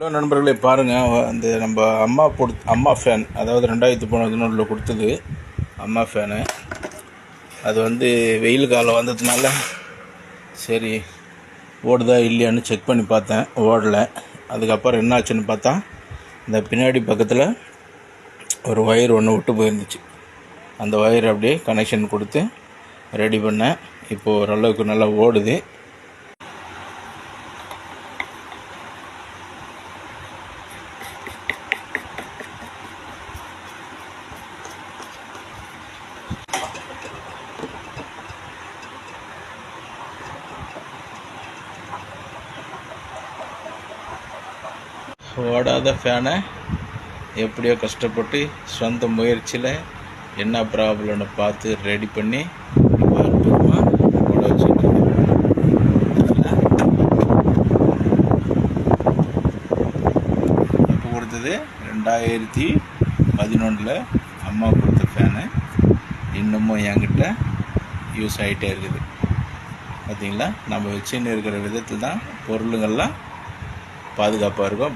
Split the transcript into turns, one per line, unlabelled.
Hello நண்பர்களே பாருங்கள் அந்த நம்ம அம்மா கொடுத்து அம்மா ஃபேன் அதாவது ரெண்டாயிரத்து பதினொன்றில் கொடுத்தது அம்மா ஃபேனு அது வந்து வெயில் காலம் வந்ததுனால சரி ஓடுதா இல்லையான்னு செக் பண்ணி பார்த்தேன். ஓடலை. அதுக்கப்புறம் என்ன ஆச்சுன்னு பார்த்தா இந்த பின்னாடி பக்கத்தில் ஒரு ஒயர் ஒன்று விட்டு போயிருந்துச்சு. அந்த ஒயர் அப்படியே கனெக்ஷன் கொடுத்து ரெடி பண்ணேன். இப்போது ஓரளவுக்கு நல்லா ஓடுது. ஓடாத ஃபேனை எப்படியோ கஷ்டப்பட்டு சொந்த முயற்சியில் என்ன ப்ராப்ளம்னு பார்த்து ரெடி பண்ணி அற்புதமாக ஓட இப்போ கொடுத்தது ரெண்டாயிரத்தி பதினொன்றில் அம்மா கொடுத்த ஃபேனு இன்னமும் என்கிட்ட யூஸ் ஆகிட்டே இருக்குது. பார்த்தீங்களா நம்ம வச்சுன்னு இருக்கிற விதத்தில் தான் பொருளுங்கள்லாம் பாதுகாப்பாக இருக்கும்.